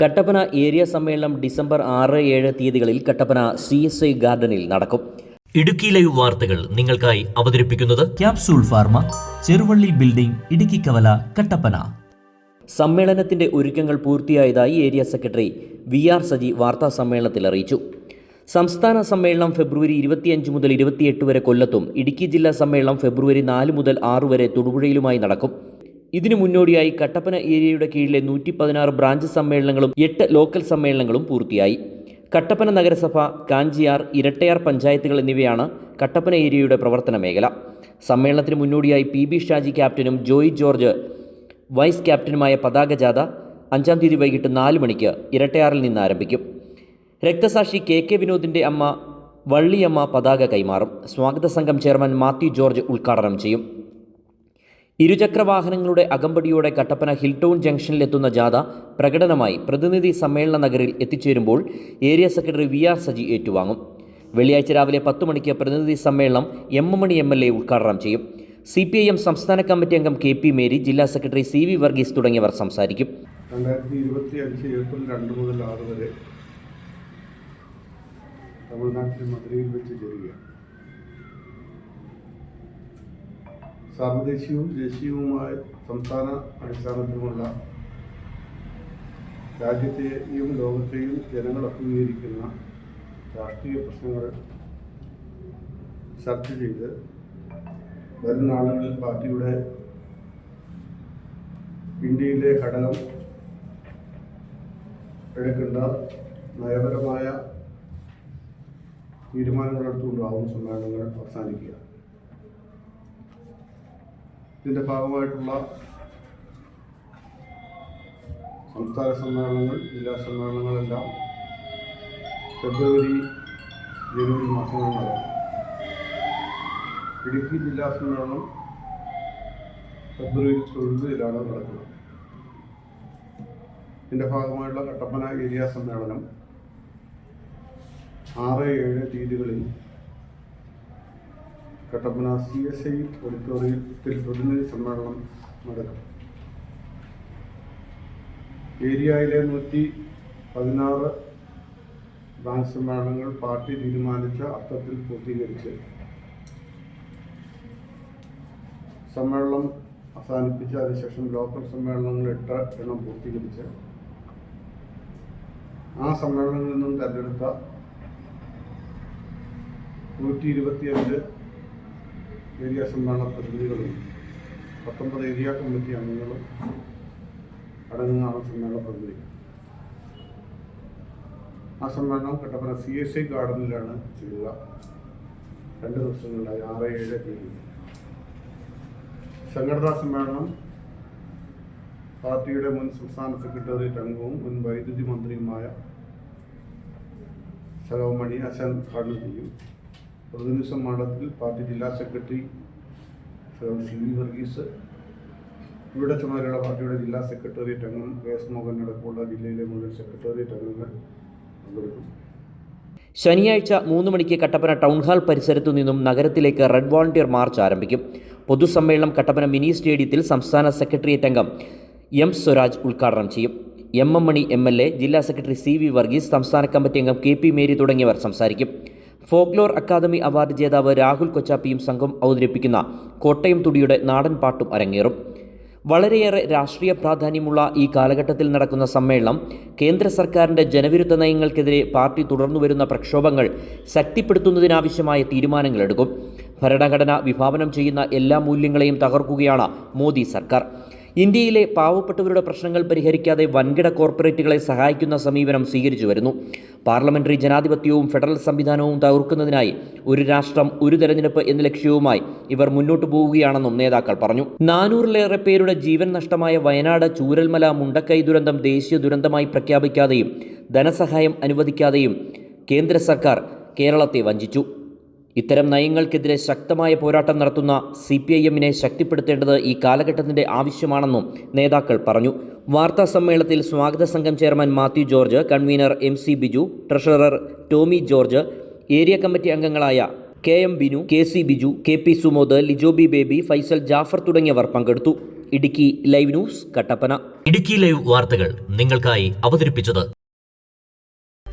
Kattappana area സമ്മേളനം December ആറ് ഏഴ് തീയതികളിൽ കട്ടപ്പന സി എസ് ഐ ഗാർഡനിൽ നടക്കും. ഇടുക്കി ലൈവ് വാർത്തകൾ നിങ്ങൾക്കായി അവതരിപ്പിക്കുന്നത് capsule pharma Cheruvally building Idukki കവല കട്ടപ്പന. സമ്മേളനത്തിന്റെ ഒരുക്കങ്ങൾ പൂർത്തിയായതായി area secretary V R Saji വാർത്താ സമ്മേളനത്തിൽ അറിയിച്ചു. സംസ്ഥാന സമ്മേളനം ഫെബ്രുവരി ഇരുപത്തിയഞ്ച് മുതൽ ഇരുപത്തിയെട്ട് വരെ കൊല്ലത്തും ഇടുക്കി ജില്ലാ സമ്മേളനം ഫെബ്രുവരി നാല് മുതൽ ആറ് വരെ തൊടുപുഴയിലുമായി നടക്കും. ഇതിനു മുന്നോടിയായി കട്ടപ്പന ഏരിയയുടെ കീഴിലെ നൂറ്റി പതിനാറ് ബ്രാഞ്ച് സമ്മേളനങ്ങളും എട്ട് ലോക്കൽ സമ്മേളനങ്ങളും പൂർത്തിയായി. കട്ടപ്പന നഗരസഭ കാഞ്ചിയാർ ഇരട്ടയാർ പഞ്ചായത്തുകൾ എന്നിവയാണ് കട്ടപ്പന ഏരിയയുടെ പ്രവർത്തന മേഖല. സമ്മേളനത്തിന് മുന്നോടിയായി പി ബി ഷാജി ക്യാപ്റ്റനും ജോയ് ജോർജ് വൈസ് ക്യാപ്റ്റനുമായ പതാക ജാഥ അഞ്ചാം തീയതി വൈകിട്ട് നാല് മണിക്ക് ഇരട്ടയാറിൽ നിന്ന് ആരംഭിക്കും. രക്തസാക്ഷി കെ കെ വിനോദിന്റെ അമ്മ വള്ളിയമ്മ പതാക കൈമാറും. സ്വാഗത സംഘം ചെയർമാൻ മാത്യു ജോർജ് ഉദ്ഘാടനം ചെയ്യും. ഇരുചക്ര വാഹനങ്ങളുടെ അകമ്പടിയോടെ കട്ടപ്പന ഹിൽടൗൺ ജംഗ്ഷനിലെത്തുന്ന ജാഥ പ്രകടനമായി പ്രതിനിധി സമ്മേളന നഗറിൽ എത്തിച്ചേരുമ്പോൾ area secretary V R Saji ഏറ്റുവാങ്ങും. വെള്ളിയാഴ്ച രാവിലെ പത്ത് മണിക്ക് പ്രതിനിധി സമ്മേളനം M Mani M L A ഉദ്ഘാടനം ചെയ്യും. സി പി ഐ എം സംസ്ഥാന കമ്മിറ്റി അംഗം കെ പി മേരി ജില്ലാ സെക്രട്ടറി സി വി വർഗീസ് തുടങ്ങിയവർ സംസാരിക്കും. രണ്ടായിരത്തി ഇരുപത്തി അഞ്ച് ഏപ്രിൽ രണ്ട് മുതൽ ആറ് വരെ തമിഴ്നാട്ടിൽ മധുരയിൽ വെച്ച് ചേരുകയാണ് സാർവദേശീയവും ദേശീയവുമായ സംസ്ഥാന അടിസ്ഥാനത്തിലുമുള്ള രാജ്യത്തെയും ലോകത്തെയും ജനങ്ങൾ അഭിമുഖീകരിക്കുന്ന രാഷ്ട്രീയ പ്രശ്നങ്ങൾ ചർച്ച ചെയ്ത് വരും നാളുകളിൽ പാർട്ടിയുടെ ഇന്ത്യയിലെ ഘടകം എടുക്കേണ്ട നയപരമായ തീരുമാനങ്ങളെടുത്തുകൊണ്ടാവും സമ്മേളനങ്ങൾ അവസാനിക്കുക. ഇതിന്റെ ഭാഗമായിട്ടുള്ള സംസ്ഥാന സമ്മേളനങ്ങൾ ജില്ലാ സമ്മേളനങ്ങളെല്ലാം ഫെബ്രുവരി ജനുവരി മാസങ്ങളിൽ നടക്കും ഇടുക്കി ജില്ലാ സമ്മേളനം ഫെബ്രുവരി തൊഴിലാണ് നടക്കുന്നത്. ഇതിന്റെ ഭാഗമായുള്ള കട്ടപ്പന ഏരിയ സമ്മേളനം ആറ് ഏഴ് തീയതികളിൽ കട്ടപ്പന സി എസ് ഐ ഓഡിറ്റോറിയത്തിൽ പ്രതിനിധി സമ്മേളനം നടക്കും. ഏരിയയിലെ നൂറ്റി പതിനാറ് ബ്രാഞ്ച് സമ്മേളനങ്ങൾ പാർട്ടി തീരുമാനിച്ച അർത്ഥത്തിൽ പൂർത്തീകരിച്ച് സമ്മേളനം അവസാനിപ്പിച്ച് അതിനുശേഷം ലോക്കൽ സമ്മേളനങ്ങൾ എട്ട് എണ്ണം പൂർത്തീകരിച്ച് ആ സമ്മേളനങ്ങളിൽ നിന്നും തെരഞ്ഞെടുത്ത നൂറ്റി ഇരുപത്തിയഞ്ച് ഏരിയ സംഘടന പ്രതിനിധികളും പത്തൊമ്പത് ഏരിയ കമ്മിറ്റി അംഗങ്ങളും അടങ്ങുന്നതാണ് സമ്മേളന പ്രതിനിധി. ആ സമ്മേളനം കട്ടപ്പന സി എസ് ഐ ഗാർഡനിലാണ് ചെയ്യുക. രണ്ട് ദിവസങ്ങളിലായി ആറ് ഏഴ് തീയതി സംഘടനാ സമ്മേളനം പാർട്ടിയുടെ മുൻ സംസ്ഥാന സെക്രട്ടറി അംഗവും മുൻ വൈദ്യുതി മന്ത്രിയുമായ ശരവമണി അശൻ ഉദ്ഘാടനം ചെയ്യും. പ്രതിനിധി സമ്മേളനത്തിൽ പാർട്ടി ജില്ലാ സെക്രട്ടറി സി വി വർഗീസ് ഇവിടെ ചുമതലയുള്ള പാർട്ടിയുടെ ജില്ലാ സെക്രട്ടേറിയറ്റ് അംഗം കെ എസ് മോഹൻ അടക്കമുള്ള ജില്ലയിലെ മുഴുവൻ സെക്രട്ടേറിയറ്റ് അംഗങ്ങൾ പങ്കെടുക്കും. ശനിയാഴ്ച മൂന്ന് മണിക്ക് കട്ടപ്പന ടൗൺ ഹാൾ പരിസരത്തു നിന്നും നഗരത്തിലേക്ക് റെഡ് വോളണ്ടിയർ മാർച്ച് ആരംഭിക്കും. പൊതുസമ്മേളനം കട്ടപ്പന മിനി സ്റ്റേഡിയത്തിൽ സംസ്ഥാന സെക്രട്ടേറിയറ്റ് അംഗം എം സ്വരാജ് ഉദ്ഘാടനം ചെയ്യും. M M Mani M L A ജില്ലാ സെക്രട്ടറി സി വി വർഗീസ് സംസ്ഥാന കമ്മിറ്റി അംഗം കെ പി മേരി തുടങ്ങിയവർ സംസാരിക്കും. ഫോക്ലോർ അക്കാദമി അവാർഡ് ജേതാവ് രാഹുൽ കൊച്ചാപ്പിയും സംഘം അവതരിപ്പിക്കുന്ന കോട്ടയം തുടിയുടെ നാടൻ പാട്ടും അരങ്ങേറും. വളരെയേറെ രാഷ്ട്രീയ പ്രാധാന്യമുള്ള ഈ കാലഘട്ടത്തിൽ നടക്കുന്ന സമ്മേളനം കേന്ദ്ര സർക്കാരിന്റെ ജനവിരുദ്ധ നയങ്ങൾക്കെതിരെ പാർട്ടി തുടർന്നു വരുന്ന പ്രക്ഷോഭങ്ങൾ ശക്തിപ്പെടുത്തുന്നതിനാവശ്യമായ തീരുമാനങ്ങളെടുക്കും ഭരണഘടന വിഭാവനം ചെയ്യുന്ന എല്ലാ മൂല്യങ്ങളെയും തകർക്കുകയാണ് മോദി സർക്കാർ. ഇന്ത്യയിലെ പാവപ്പെട്ടവരുടെ പ്രശ്നങ്ങൾ പരിഹരിക്കാതെ വൻകിട കോർപ്പറേറ്റുകളെ സഹായിക്കുന്ന സമീപനം സ്വീകരിച്ചു വരുന്നു. പാർലമെന്ററി ജനാധിപത്യവും ഫെഡറൽ സംവിധാനവും തകർക്കുന്നതിനായി ഒരു രാഷ്ട്രം ഒരു തെരഞ്ഞെടുപ്പ് എന്ന ലക്ഷ്യവുമായി ഇവർ മുന്നോട്ടു പോവുകയാണെന്നും നേതാക്കൾ പറഞ്ഞു. നാനൂറിലേറെ പേരുടെ ജീവൻ നഷ്ടമായ വയനാട് ചൂരൽമല മുണ്ടക്കൈ ദുരന്തം ദേശീയ ദുരന്തമായി പ്രഖ്യാപിക്കാതെയും ധനസഹായം അനുവദിക്കാതെയും കേന്ദ്ര സർക്കാർ കേരളത്തെ വഞ്ചിച്ചു. ഇത്തരം നയങ്ങൾക്കെതിരെ ശക്തമായ പോരാട്ടം നടത്തുന്ന സി പി ഐ എമ്മിനെ ശക്തിപ്പെടുത്തേണ്ടത് ഈ കാലഘട്ടത്തിന്റെ ആവശ്യമാണെന്നും നേതാക്കൾ പറഞ്ഞു. വാർത്താ സമ്മേളനത്തിൽ സ്വാഗത സംഘം chairman Mathew George convener M C Biju treasurer Tomy George area committee അംഗങ്ങളായ K M Binu K C Biju K P Sumod Lijobi Baby Faisal Jafar തുടങ്ങിയവർ പങ്കെടുത്തു. Idukki live news Kattappana. Idukki live വാർത്തകൾ നിങ്ങൾക്കായി അവതരിപ്പിച്ചത്